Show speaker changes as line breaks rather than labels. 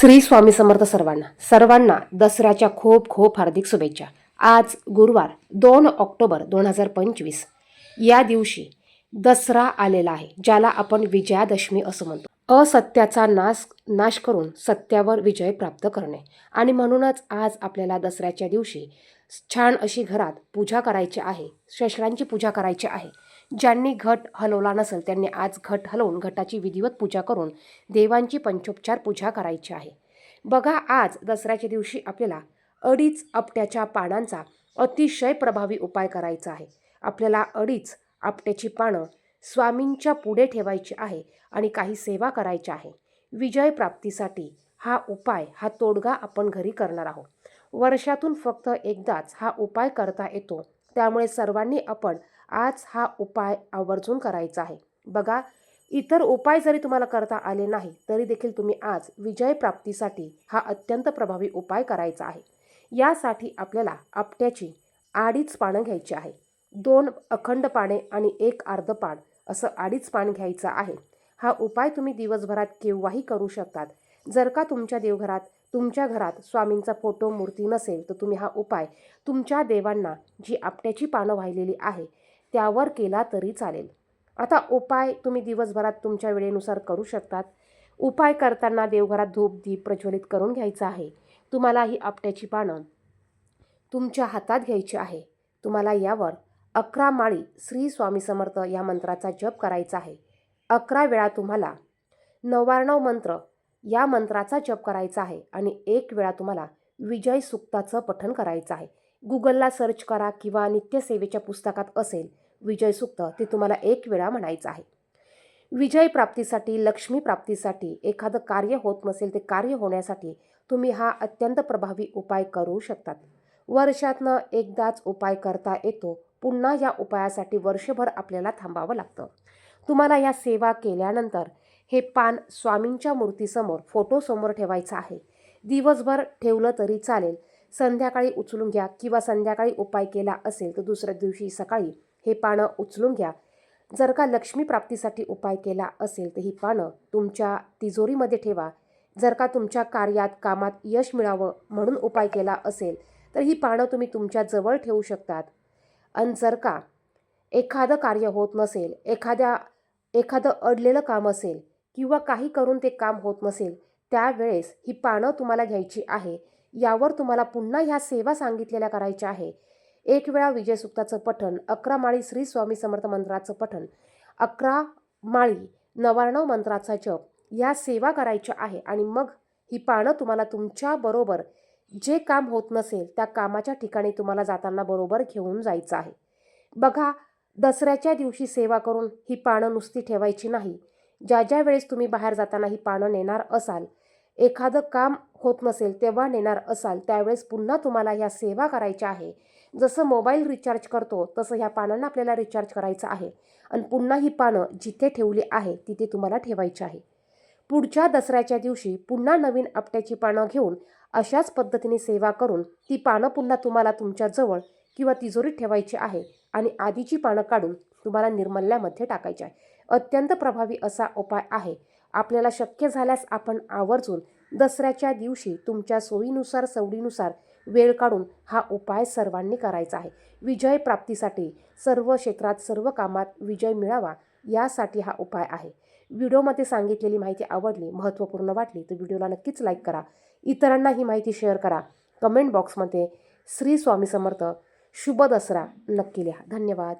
श्री स्वामी समर्थ सर्वांना सर्वांना दसऱ्याच्या खूप खूप हार्दिक शुभेच्छा. आज गुरुवार दोन ऑक्टोबर दोन हजार पंचवीस. या दिवशी दसरा आलेला आहे ज्याला आपण विजयादशमी असं म्हणतो. असत्याचा नाश नाश करून सत्यावर विजय प्राप्त करणे. आणि म्हणूनच आज आपल्याला दसऱ्याच्या दिवशी छान अशी घरात पूजा करायची आहे शस्त्रांची पूजा करायची आहे. ज्यांनी घट हलवला नसेल त्यांनी आज घट हलवून घटाची विधिवत पूजा करून देवांची पंचोपचार पूजा करायची आहे. बघा आज दसऱ्याच्या दिवशी आपल्याला अडीच आपट्याच्या पानांचा अतिशय प्रभावी उपाय करायचा आहे. आपल्याला अडीच आपट्याची पानं स्वामींच्या पुढे ठेवायची आहे आणि काही सेवा करायची आहे. विजय प्राप्तीसाठी हा उपाय हा तोडगा आपण घरी करणार आहोत. वर्षातून फक्त एकदाच हा उपाय करता येतो. त्यामुळे सर्वांनी आपण आज हा उपाय आवर्जून करायचा आहे. बघा इतर उपाय जरी तुम्हाला करता आले नाही तरी देखील तुम्ही आज विजय प्राप्तीसाठी हा अत्यंत प्रभावी उपाय करायचा आहे. यासाठी आपल्याला आपट्याची आडीच पानं घ्यायची आहे. दोन अखंड पाने आणि एक अर्ध पान असं अडीच पान घ्यायचं आहे. हा उपाय तुम्ही दिवसभरात केव्हाही करू शकतात. जर का तुमच्या देवघरात तुमच्या घरात स्वामींचा फोटो मूर्ती नसेल तर तुम्ही हा उपाय तुमच्या देवांना जी आपट्याची पानं वाहिलेली आहे त्यावर केला तरी चालेल. आता उपाय तुम्ही दिवसभरात तुमच्या वेळेनुसार करू शकतात. उपाय करताना देवघरात धूप दीप प्रज्वलित करून घ्यायचा आहे. तुम्हाला ही आपट्याची पानं तुमच्या हातात घ्यायची आहे. तुम्हाला यावर अकरा माळी श्री स्वामी समर्थ या मंत्राचा जप करायचा आहे. अकरा वेळा तुम्हाला नव्याण्णव मंत्र या मंत्राचा जप करायचा आहे आणि एक वेळा तुम्हाला विजय सुक्ताचं पठण करायचं आहे. गुगलला सर्च करा किंवा नित्यसेवेच्या पुस्तकात असेल विजय सुक्त ते तुम्हाला एक वेळा म्हणायचं आहे. विजय प्राप्तीसाठी लक्ष्मी प्राप्तीसाठी एखादं कार्य होत नसेल ते कार्य होण्यासाठी तुम्ही हा अत्यंत प्रभावी उपाय करू शकतात. वर्षातनं एकदाच उपाय करता येतो. पुन्हा या उपायासाठी वर्षभर आपल्याला थांबावं लागतं. तुम्हाला या सेवा केल्यानंतर हे पान स्वामींच्या मूर्तीसमोर फोटोसमोर ठेवायचं आहे. दिवसभर ठेवलं तरी चालेल. संध्याकाळी उचलून घ्या किंवा संध्याकाळी उपाय केला असेल तर दुसऱ्या दिवशी सकाळी हे पानं उचलून घ्या. जर का लक्ष्मी प्राप्तीसाठी उपाय केला असेल तर ही पानं तुमच्या तिजोरीमध्ये ठेवा. जर का तुमच्या कार्यात कामात यश मिळावं म्हणून उपाय केला असेल तर ही पानं तुम्ही तुमच्या जवळ ठेवू शकतात. आणि जर का एखादं कार्य होत नसेल एखाद्या एखादं अडलेलं काम असेल किंवा काही करून ते काम होत नसेल त्यावेळेस ही पानं तुम्हाला घ्यायची आहे. यावर तुम्हाला पुन्हा ह्या सेवा सांगितलेल्या करायच्या आहे. एक वेळा विजयसुक्ताचं पठण अकरा माळी श्री स्वामी समर्थ मंत्राचं पठण अकरा माळी नवार्णव मंत्राचा जप या सेवा करायच्या आहे आणि मग ही पानं तुम्हाला तुमच्याबरोबर जे काम होत नसेल त्या कामाच्या ठिकाणी तुम्हाला जाताना बरोबर घेऊन जायचं आहे. बघा दसऱ्याच्या दिवशी सेवा करून ही पानं नुसती ठेवायची नाही. ज्या ज्या वेळेस तुम्ही बाहेर जाताना ही पानं नेणार असाल एखादं काम होत नसेल तेव्हा नेणार असाल त्यावेळेस पुन्हा तुम्हाला ह्या सेवा करायच्या आहे. जसं मोबाईल रिचार्ज करतो तसं ह्या पानांना आपल्याला रिचार्ज करायचं आहे. आणि पुन्हा ही पानं जिथे ठेवली आहे तिथे तुम्हाला ठेवायची आहे. पुढच्या दसऱ्याच्या दिवशी पुन्हा नवीन आपट्याची पानं घेऊन अशाच पद्धतीने सेवा करून ती पानं पुन्हा तुम्हाला तुमच्याजवळ किंवा तिजोरीत ठेवायची आहे आणि आधीची पानं काढून तुम्हाला निर्मल्यामध्ये टाकायची आहे. अत्यंत प्रभावी असा उपाय आहे. आपल्याला शक्य झाल्यास आपण आवर्जून दसऱ्याच्या दिवशी तुमच्या सोयीनुसार सवडीनुसार वेळ काढून हा उपाय सर्वांनी करायचा आहे. विजय प्राप्तीसाठी सर्व क्षेत्रात सर्व कामात विजय मिळावा यासाठी हा उपाय आहे. व्हिडिओमध्ये सांगितलेली माहिती आवडली महत्त्वपूर्ण वाटली तर व्हिडिओला नक्कीच लाईक करा. इतरांना ही माहिती शेअर करा. कमेंट बॉक्समध्ये श्री स्वामी समर्थ. शुभ दसरा. नक्की लिहा. धन्यवाद.